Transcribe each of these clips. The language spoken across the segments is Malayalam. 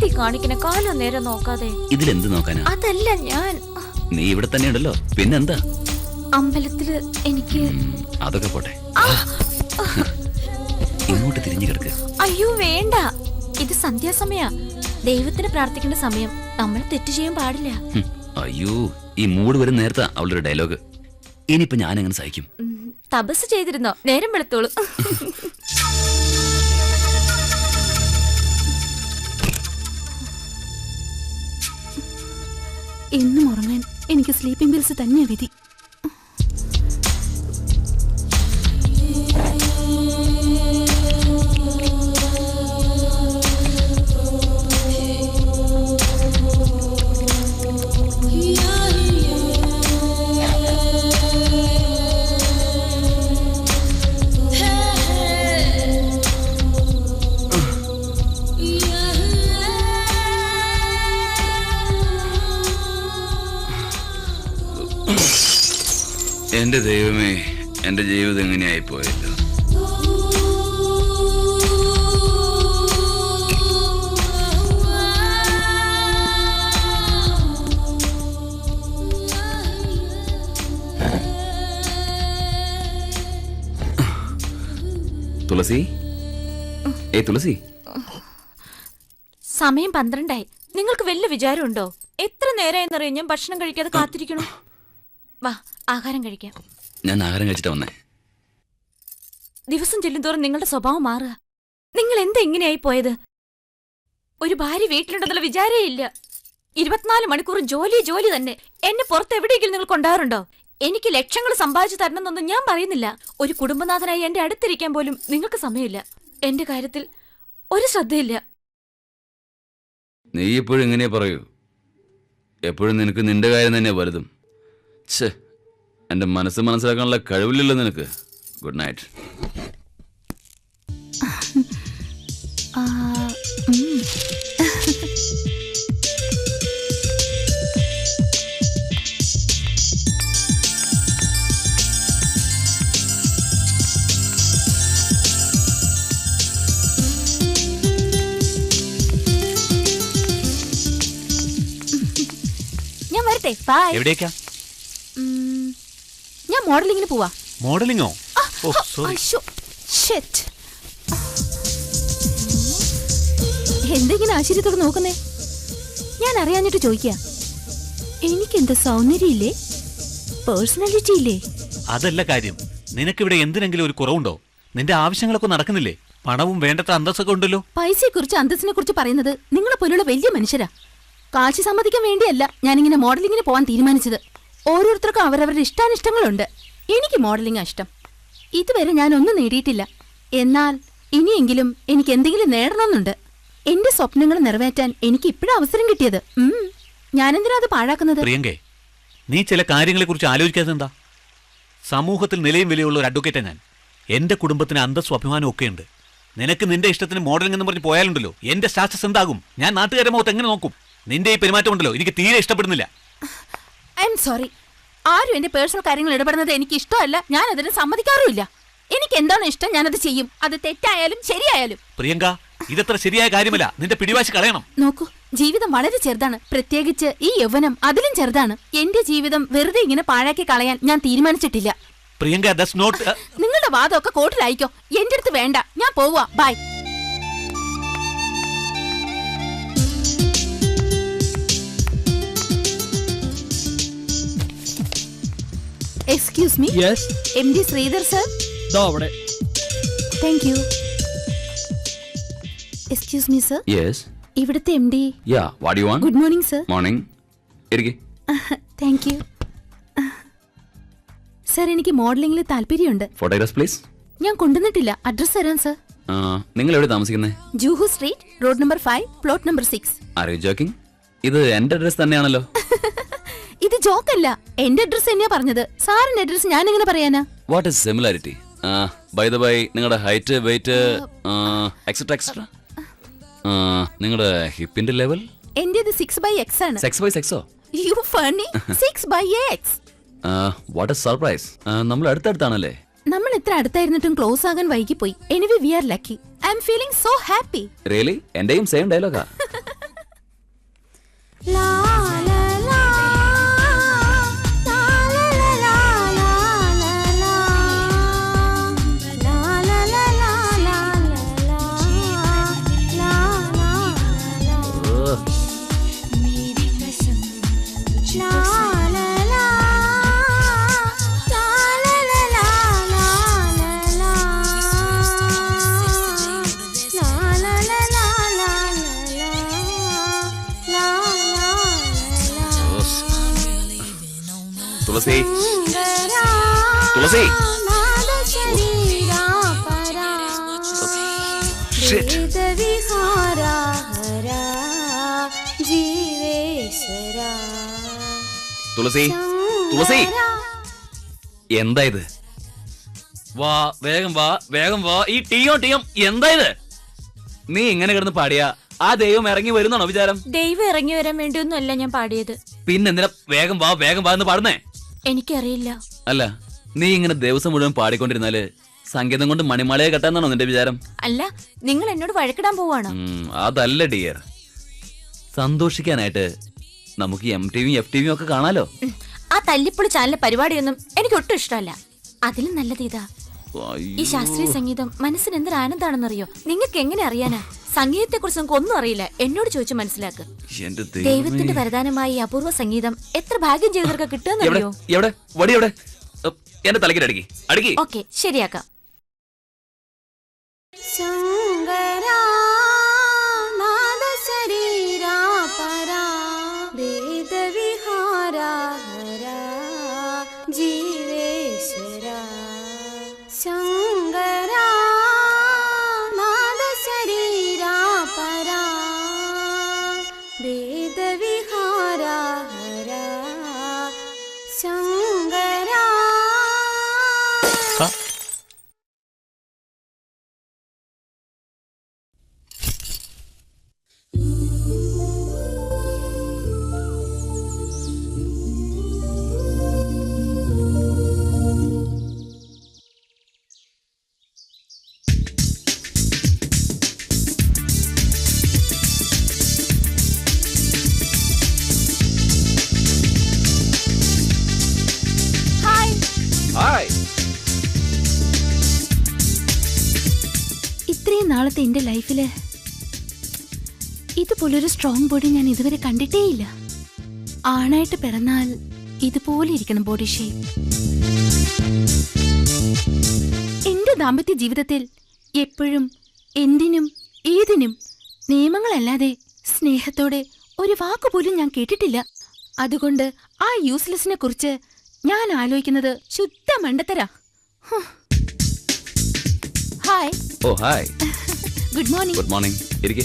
എന്തി കാണിക്കണ കാലം നേരം നോക്കാതെ. ഇതിലെന്ത് നോക്കാനാ? അതല്ല ഞാൻ. നീ ഇവിടെ തന്നെ ഉണ്ടല്ലോ പിന്നെന്താ? അമ്പലത്തിൽ എനിക്ക് അതൊക്കെ പോട്ടെ. ഇങ്ങോട്ട് തിരിഞ്ഞു കിടക്ക്. അയ്യോ വേണ്ട. ഇത് സന്ധ്യാസമയ. ദൈവത്തിന് പ്രാർത്ഥിക്കേണ്ട സമയം. നമ്മൾ തെറ്റ് ചെയ്യാൻ പാടില്ല. അയ്യോ ഈ മൂഡ് വരും നേരത്തെ അവളുടെ ഡയലോഗ്. ഇനിയിപ്പോ ഞാൻ എങ്ങനെ സഹിക്കും തപസ് ചെയ്തിരുന്നോ? നേരം വെളുത്തോളൂ. എന്നും ഉറങ്ങാൻ എനിക്ക് സ്ലീപ്പിംഗ് പിൽസ് തന്നെ വിധി. തുളസി? ഏ തുളസി? സമയം പന്ത്രണ്ടായി. നിങ്ങൾക്ക് വല്ല വിചാരമുണ്ടോ? എത്ര നേരമായെന്നറിയാം ഞാൻ ഭക്ഷണം കഴിക്കാതെ കാത്തിരിക്കണം. വാ ആഹാരം കഴിക്കാം. ഞാൻ ആഹാരം കഴിച്ചിട്ട് വന്നേ. ദിവസം ചെല്ലുന്തോറും നിങ്ങളുടെ സ്വഭാവം മാറുക. നിങ്ങൾ എന്താ ഇങ്ങനെയായി പോയത്? ഒരു ഭാര്യ വീട്ടിലുണ്ടെന്നുള്ള വിചാരേ ഇല്ല. ഇരുപത്തിനാല് മണിക്കൂർ ജോലി ജോലി തന്നെ. എന്നെ പുറത്ത് എവിടെയെങ്കിലും നിങ്ങൾ കൊണ്ടുപോകാറുണ്ടോ എനിക്ക് ലക്ഷങ്ങൾ സമ്പാദിച്ചു തരണമെന്നൊന്നും ഞാൻ പറയുന്നില്ല. ഒരു കുടുംബനാഥനായി എന്റെ അടുത്തിരിക്കാൻ പോലും നിങ്ങൾക്ക് സമയമില്ല. എന്റെ കാര്യത്തിൽ ഒരു ശ്രദ്ധയില്ല. നീ ഇപ്പോഴും ഇങ്ങനെ പറയൂ. എപ്പോഴും നിനക്ക് നിന്റെ കാര്യം തന്നെ വലുതും. ഛേ മനസ്സ് മനസ്സിലാക്കാനുള്ള കഴിവില്ലല്ലോ നിനക്ക്. Good night. വരട്ടെ ബൈ എവിടേക്കാ? ഞാൻ മോഡലിങ്ങിന് പോവാ. മോഡലിങ്ങോ? Oh sorry. എന്തെങ്കിലും ആശ്ചര്യത്തോടെ നോക്കുന്നേ? ഞാൻ അറിയാഞ്ഞിട്ട് ചോദിക്കുക എനിക്കെന്താ സൗന്ദര്യമില്ലേ? പേഴ്സണാലിറ്റി ഇല്ലേ? അതല്ല കാര്യം. നിനക്കിവിടെ എന്തിനെങ്കിലും ഒരു കുറവുണ്ടോ? നിന്റെ ആവശ്യങ്ങളൊക്കെ നടക്കുന്നില്ലേ? പണവും വേണ്ടത്ര അന്തസ്സൊക്കെ ഉണ്ടല്ലോ. പൈസയെ കുറിച്ച് അന്തസ്സിനെ കുറിച്ച് പറയുന്നത് നിങ്ങളെ പോലുള്ള വലിയ മനുഷ്യരാ. കാശ് സമ്മതിക്കാൻ വേണ്ടിയല്ല ഞാനിങ്ങനെ മോഡലിങ്ങിന് പോകാൻ തീരുമാനിച്ചത്. ഓരോരുത്തർക്കും അവരവരുടെ ഇഷ്ടാനിഷ്ടങ്ങളുണ്ട്. എനിക്ക് മോഡലിംഗ് ഇഷ്ടം. ഇതുവരെ ഞാൻ ഒന്നും നേടിയിട്ടില്ല. എന്നാൽ ഇനിയെങ്കിലും എനിക്ക് എന്തെങ്കിലും നേടണമെന്നുണ്ട്. എന്റെ സ്വപ്നങ്ങൾ നിറവേറ്റാൻ എനിക്ക് ഇപ്പോഴും അവസരം കിട്ടിയത്. ഞാനെന്തിനാ അത് പാഴാക്കുന്നത്? പ്രിയങ്കേ നീ ചില കാര്യങ്ങളെക്കുറിച്ച് ആലോചിക്കാതെ എന്താ? സമൂഹത്തിൽ നിലയും വിലയുള്ള ഒരു അഡ്വക്കേറ്റാ ഞാൻ. എന്റെ കുടുംബത്തിന് അന്തസ്സും അഭിമാനവും ഒക്കെ ഉണ്ട് നിനക്ക് നിന്റെ ഇഷ്ടത്തിന് മോഡലിംഗ് എന്ന് പറഞ്ഞ് പോയാലുണ്ടല്ലോ. എന്റെ സ്റ്റാറ്റസ് എന്താകും? ഞാൻ നാട്ടുകാരെ മുഖത്ത് എങ്ങനെ നോക്കും? നിന്റെ ഈ പെരുമാറ്റം ഉണ്ടല്ലോ. എനിക്ക് തീരെ ഇഷ്ടപ്പെടുന്നില്ല. I am sorry. ആരും എന്റെ പേഴ്സണൽ കാര്യങ്ങൾ ഇടപെടുന്നത് എനിക്ക് ഇഷ്ടമല്ല. ഞാൻ അതിന് സമ്മതിക്കാറുമില്ല. എനിക്ക് എന്താണ് ഇഷ്ടം? ഞാനത് ചെയ്യും. അത് തെറ്റായാലും ശരിയായാലും. പ്രിയങ്ക ഇതത്ര ശരിയായ കാര്യമല്ല. നിന്റെ പിടിവാശി കളയണം. നോക്കൂ ജീവിതം വളരെ ചെറുതാണ്. പ്രത്യേകിച്ച് ഈ യൗവനം അതിലും ചെറുതാണ്. എന്റെ ജീവിതം വെറുതെ ഇങ്ങനെ പാഴാക്കി കളയാൻ ഞാൻ തീരുമാനിച്ചിട്ടില്ല. പ്രിയങ്ക ദസ് നോട്ട് നിങ്ങളുടെ വാദമൊക്കെ കോർട്ടിലായിക്കോ എന്റെ അടുത്ത് വേണ്ട. ഞാൻ പോവാ bye excuse me yes M D Sridhar sir ദാ അവിടെ. Thank you excuse me sir yes ഇവിടുത്തെ M D yeah what you want good morning sir morning ഇരിക്കെ. താങ്ക് യു സർ എനിക്ക് മോഡലിംഗിൽ താല്പര്യമുണ്ട്. ഫോട്ടോഗ്രാഫ് പ്ലീസ് ഞാൻ കൊണ്ടുവന്നിട്ടില്ല. അഡ്രസ് തരാം സർ നിങ്ങൾ എവിടെ താമസിക്കുന്നത് Juhu street road number five plot number six are you joking ഇത് എന്റെ അഡ്രസ് തന്നെയാണല്ലോ. ഇത് ജോക്കല്ല. എന്റെ അഡ്രസ് തന്നെയാ പറഞ്ഞത്. സാറിന്റെ അഡ്രസ് ഞാൻ എങ്ങനെ പറയാനാ what is similarity by the by നിങ്ങളുടെ ഹൈറ്റ് വെയിറ്റ് എക്സെട്രാ എക്സെട്രാ നിങ്ങളുടെ ഹിപ്പിന്റെ ലെവൽ എന്റേത് സിക്സ് ബൈ എക്സ് ആണ്. 6 by സെക്സോ you funny six by X what a surprise നമ്മൾ അടുത്തടുത്താണല്ലേ? നമ്മൾ ഇത്ര അടുത്തായിരുന്നിട്ടും ക്ലോസ് ആകാൻ പോയി anyway we are lucky I'm feeling so happy really എന്റെയും സെയിം ഡയലോഗാ ഓ, തുളസി. തുളസി. തുളസി. തുളസി. എന്താ ഇത്? വാ വേഗം വാ വേഗം വാ. ഈ ടീയോ ടീയോ എന്താ ഇത്? നീ ഇങ്ങനെ കിടന്ന് പാടിയാ. ആ ദൈവം ഇറങ്ങി വരുന്നാണോ വിചാരം? ദൈവം ഇറങ്ങി വരാൻ വേണ്ടിയൊന്നുമല്ല ഞാൻ പാടിയത്. പിന്നെന്തിനാ വേഗം വാ വേഗം വാ എന്ന് പാടുന്നേ? എനിക്കറിയില്ല. അല്ല നീ ഇങ്ങനെ ദിവസം മുഴുവൻ പാടിക്കൊണ്ടിരുന്നാൽ സംഗീതം കൊണ്ട് മണിമാളയെ കെട്ടാന്നാണോ നിന്റെ വിചാരം? അല്ല നിങ്ങൾ എന്നോട് വഴക്കിടാൻ പോവാണോ? അതല്ല ഡിയർ സന്തോഷിക്കാനായിട്ട് നമുക്ക് എം ടി വിയും എഫ് ടി വിയും ഒക്കെ കാണാലോ? ആ തല്ലിപ്പൊളി ചാനലിലെ പരിപാടിയൊന്നും എനിക്ക് ഒട്ടും ഇഷ്ടമല്ല. അതിലും നല്ലത് ഇതാ. ഈ ശാസ്ത്രീയ സംഗീതം മനസ്സിന് എന്തൊരു ആനന്ദാണെന്നറിയോ നിങ്ങൾക്ക് എങ്ങനെ അറിയാനാ? സംഗീതത്തെ കുറിച്ച് നമുക്ക് ഒന്നും അറിയില്ല. എന്നോട് ചോദിച്ചു മനസ്സിലാക്ക്. എന്റെ ദൈവത്തിന്റെ വരദാനമായി ഈ അപൂർവ സംഗീതം എത്ര ഭാഗ്യം ചെയ്തവർക്ക് എവിടെ കിട്ടുമെന്നറിയോ? എവിടെ? വടി എവിടെ? എന്റെ തലക്കിട്ട് അടിക്കി. അടിക്കി. ഓക്കെ ശരിയാക്കാം. നാളത്തെ എന്റെ ലൈഫിൽ ഇതുപോലൊരു സ്ട്രോങ് ബോഡി ഞാൻ ഇതുവരെ കണ്ടിട്ടേയില്ല. ആണായിട്ട് പിറന്നാൽ ഇതുപോലെ ഇരിക്കണം ബോഡി ഷേപ്പ് എന്റെ ദാമ്പത്യ ജീവിതത്തിൽ എപ്പോഴും എന്തിനും ഏതിനും നിയമങ്ങളല്ലാതെ സ്നേഹത്തോടെ ഒരു വാക്കുപോലും ഞാൻ കേട്ടിട്ടില്ല. അതുകൊണ്ട് ആ യൂസ്ലെസ്സിനെ കുറിച്ച് ഞാൻ ആലോചിക്കുന്നത് ശുദ്ധ മണ്ടത്തരാ. Hi oh hi good morning good morning ഇരിക്കെ.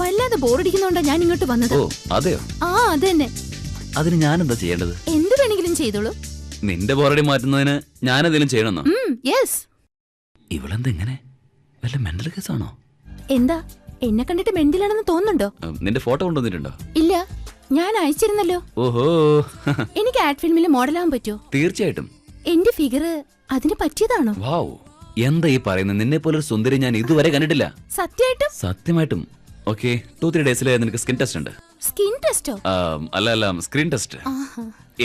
വല്ലാതെ ബോറടിക്കുന്നോണ്ടാ ഞാൻ ഇങ്ങോട്ട് വന്നത്. ഓ അതെയോ? ആ അതെന്നെ. തന്നെ അതിന് ഞാൻ എന്താ ചെയ്യേണ്ടത്? എന്ത് വേണമെങ്കിലും ചെയ്തോളൂ. നിന്റെ ബോറടി മാറ്റുന്നതിന് ഞാൻ എന്തെങ്കിലും ചെയ്യണമെന്നോ? യെസ് ഇവളെന്താ ഇങ്ങനെ വല്ല മെന്റൽ കേസാണോ? എന്താ? എന്നെ കണ്ടിട്ട് മെന്റിലാണെന്ന് തോന്നുന്നുണ്ടോ? നിന്റെ ഫോട്ടോ കൊണ്ടുവന്നിട്ടുണ്ടോ? ഇല്ല. ഞാൻ അയച്ചിരുന്നല്ലോ. ഓഹോ. എനിക്ക് ആഡ് ഫിലിമിൽ മോഡലാവാൻ പറ്റുമോ? തീർച്ചയായിട്ടും. എന്റെ ഫിഗർ അതിന് പറ്റിയതാണോ? വാവ് എന്താ ഈ പറയുന്നത്? നിന്നെ പോലെ ഒരു സുന്ദരി ഞാൻ ഇതുവരെ കണ്ടിട്ടില്ല. സത്യമായിട്ടും? സത്യമായിട്ടും. ഓക്കെ ടു ത്രീ ഡേയ്സിൽ നിനക്ക് സ്കിൻ ടെസ്റ്റ് ഉണ്ട്. സ്കിൻ ടെസ്റ്റോ ആം, അല്ല അല്ല screen test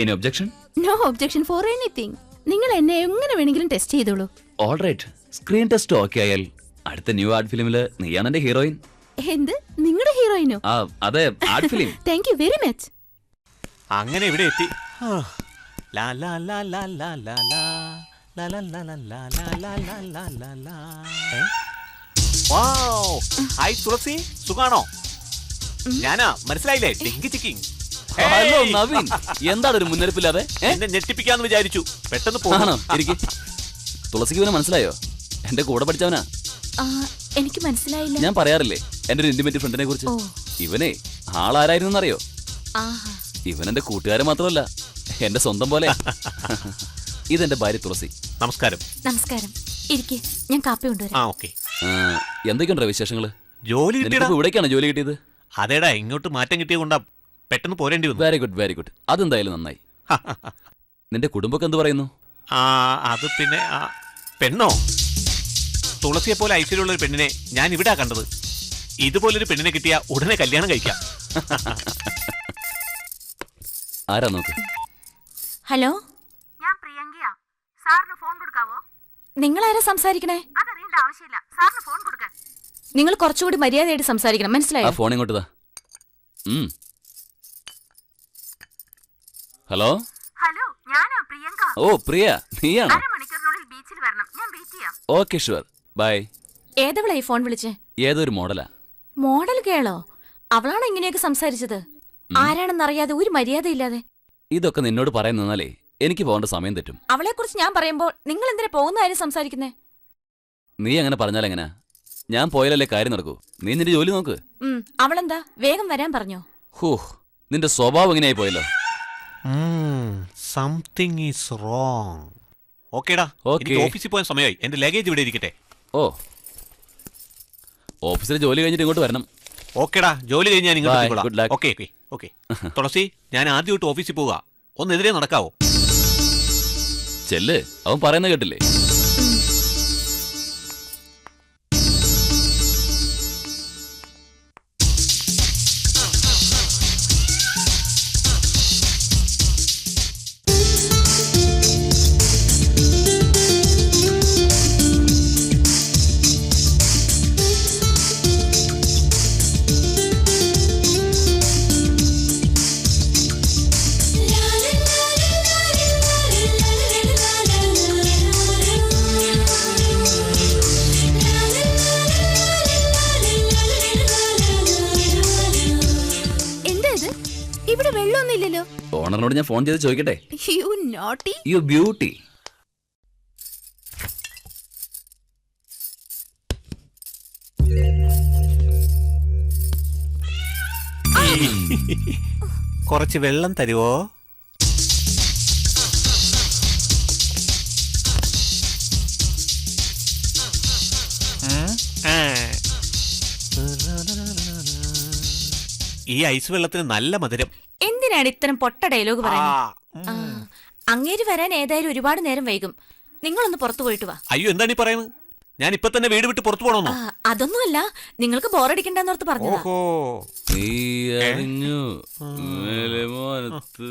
any objection no objection for anything നിങ്ങൾ എന്നെ എങ്ങനെ വേണമെങ്കിലും ടെസ്റ്റ് ചെയ്തോളൂ. All right screen test okay ആയാൽ അടുത്ത ന്യൂ ആർട്ട് ഫിലിമിൽ നീയാണ് എന്റെ ഹീറോയിൻ എന്ത്? നിങ്ങളുടെ ഹീറോയിനോ ആ അതെ art film thank you very much അങ്ങനെ ഇവിടെ എത്തി. ആ. ലാ ലാ ലാ ലാ ലാ ലാ ലാ. ഹായ് തുളസി സുഖാണോ? ഞാനാ മനസ്സിലായില്ലേ? ഡെങ്കി ചിക്കിങ്. ഹലോ നവീൻ. എന്താ ഒരു മുന്നറിയിപ്പില്ലാതെ എന്നെ ഞെട്ടിപ്പിക്കാന്ന് വിചാരിച്ചു. പെട്ടെന്ന് പോകണം എനിക്ക് തുളസിക്ക് പിന്നെ മനസ്സിലായോ? എന്റെ കൂടെ പഠിച്ചവനാ. എനിക്ക് മനസ്സിലായില്ല. ഞാൻ പറയാറില്ലേ എന്റെ ഒരു ഇന്റിമേറ്റ് ഫ്രണ്ടിനെ കുറിച്ച്. ഇവനെ ആളാരായിരുന്നു അറിയോ ഇവൻ എന്റെ കൂട്ടുകാരൻ മാത്രമല്ല എന്റെ സ്വന്തം പോലെ. ഇതെന്റെ ഭാര്യ തുളസി. നമസ്കാരം. നമസ്കാരം. ഇരിക്കെ. ഞാൻ കാപ്പി ആ കൊണ്ടുവരാം ഓക്കെ. ആ, എന്തൊക്കെയുണ്ടോ വിശേഷങ്ങൾ? ജോലി കിട്ടിയടാ. ഇവിടേക്കാണ് ജോലി കിട്ടിയത്? അതേടാ ഇങ്ങോട്ട് മാറ്റം കിട്ടിയ കൊണ്ടാ പെട്ടെന്ന് പോരേണ്ടി വന്നു. വെരി ഗുഡ് വെരി ഗുഡ് അതെന്തായാലും നന്നായി. നിന്റെ കുടുംബമൊക്കെ എന്ത് പറയുന്നു? ആ അത് പിന്നെ ആ, പെണ്ണോ? തുളസിയെ പോലെ ഐശ്വര്യമുള്ള ഒരു പെണ്ണിനെ ഞാൻ ഇവിടാ കണ്ടത്. ഇതുപോലൊരു പെണ്ണിനെ കിട്ടിയ ഉടനെ കല്യാണം കഴിക്കാം. ആരാ നോക്ക്? ഹലോ? സാറിന് ഫോൺ കൊടുക്കാവോ? നിങ്ങൾ ആരാ സംസാരിക്കണേ? അതറിയേണ്ട ആവശ്യമില്ല. സാറിന് ഫോൺ കൊടുക്ക നിങ്ങൾ കുറച്ചുകൂടി മര്യാദയായിട്ട് സംസാരിക്കണം. ആ മനസ്സിലായോ ഫോൺ ഇങ്ങോട്ട് താ ഹലോ? ഹലോ ഞാനാ പ്രിയങ്ക. ഓ പ്രിയ നീയാണോ? മണിക്കൂറിനുള്ളിൽ ബീച്ചിൽ വരണം. ഞാൻ വെയിറ്റ് ചെയ്യാം. Okay sure. ബൈ. ഏതവളാ ഈ ഫോൺ വിളിച്ചേ? ഏതൊരു മോഡലാ? മോഡൽ കേളോ അവളാണ് ഇങ്ങനെയൊക്കെ സംസാരിച്ചത്? ആരാണെന്നറിയാതെ ഒരു മര്യാദ ഇല്ലാതെ ഇതൊക്കെ നിന്നോട് പറയാൻ നിന്നാലേ എനിക്ക് പോകേണ്ട സമയം തെറ്റും. അവളെ കുറിച്ച് ഞാൻ പറയുമ്പോൾ നിങ്ങൾ എന്തിനാ പോകുന്ന കാര്യം സംസാരിക്കുന്നേ? നീ അങ്ങനെ പറഞ്ഞാൽ എങ്ങനെ? ഞാൻ പോയാലല്ലേ കാര്യം നടക്കൂ. നീ നിന്റെ ജോലി നോക്ക്. അവളെന്താ? വേഗം വരാൻ പറഞ്ഞോ? ഹൂ നിന്റെ സ്വഭാവം എങ്ങനെയായി പോയല്ലോ? സംതിങ് ഈസ് റോങ് ഓക്കേടാ. എനിക്ക് ഓഫീസിൽ പോകാൻ സമയമായി. എന്റെ ലഗേജ് ഇവിടെ ഇരിക്കട്ടെ. ഓ. ഓഫീസിലെ ജോലി കഴിഞ്ഞിട്ട് ഇങ്ങോട്ട് വരണം. ഓക്കേടാ ജോലി കഴിഞ്ഞ് ഞാൻ ഇങ്ങോട്ട് ഓക്കെ ഓക്കെ തുളസി ഞാൻ ആദ്യമായിട്ട് ഓഫീസിൽ പോവുക. ഒന്നെതിരെ നടക്കാവോ? ചെല്ല്. അവൻ പറയുന്ന കേട്ടില്ലേ? ഓണറിനോട് ഞാൻ ഫോൺ ചെയ്ത് ചോദിക്കട്ടെ? യു നോട്ടി യു ബ്യൂട്ടി കുറച്ച് വെള്ളം തരുവോ? ഈ ഐസ് വെള്ളത്തിന് നല്ല മധുരം. എന്തിനാണ് ഇത്തരം പൊട്ട ഡയലോഗ് പറയുന്നത്. ആ, അങ്ങേര് വരാൻ ഏതായാലും ഒരുപാട് നേരം വൈകും. നിങ്ങളൊന്ന് പുറത്തു പോയിട്ട് വാ. അയ്യോ എന്താണ് ഈ പറയുന്നത്? ഞാൻ ഇപ്പൊ തന്നെ വീട് വിട്ട് പുറത്തു ആ, അതൊന്നുമല്ല. നിങ്ങൾക്ക് ബോറടിക്കണ്ടെന്നോർത്ത് പറഞ്ഞു ഓഹോ. നീ അറിഞ്ഞു. മേലെ മാനത്ത്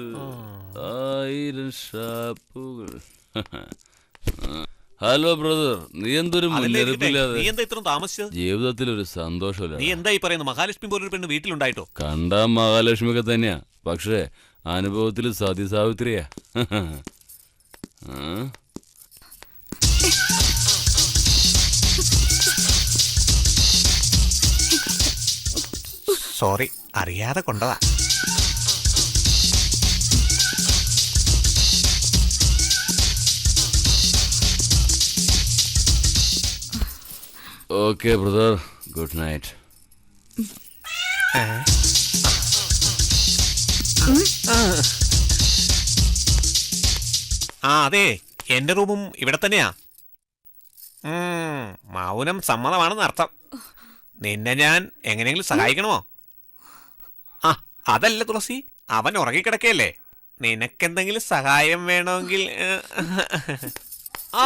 ആയിരം ഷാപ്പുകൾ. Hello brother. നീ എന്തൊരു അതല്ലേ ഇരിക്കട്ടെ. മുന്നറിയിപ്പില്ലാതെ നീ എന്താ ഇത്ര താമസിച്ചത്? ജീവിതത്തിൽ ഒരു സന്തോഷമില്ല നീ എന്താ ഈ പറയുന്നത്? മഹാലക്ഷ്മി പോലൊരു പെണ്ണ് വീട്ടിലുണ്ടായിട്ടോ? കണ്ട മഹാലക്ഷ്മിയൊക്കെ തന്നെയാ. പക്ഷേ അനുഭവത്തിൽ സതിസാവിത്രിയാ? സോറി അറിയാതെ കൊണ്ടതാ. Okay brother. Good night. ആ അതെ. എന്റെ റൂമും ഇവിടെ തന്നെയാ. മൗനം സമ്മതമാണെന്ന് അർത്ഥം. നിന്നെ ഞാൻ എങ്ങനെയെങ്കിലും സഹായിക്കണമോ? ആ അതല്ല തുളസി. അവൻ ഉറങ്ങിക്കിടക്കയല്ലേ. നിനക്കെന്തെങ്കിലും സഹായം വേണമെങ്കിൽ ആ.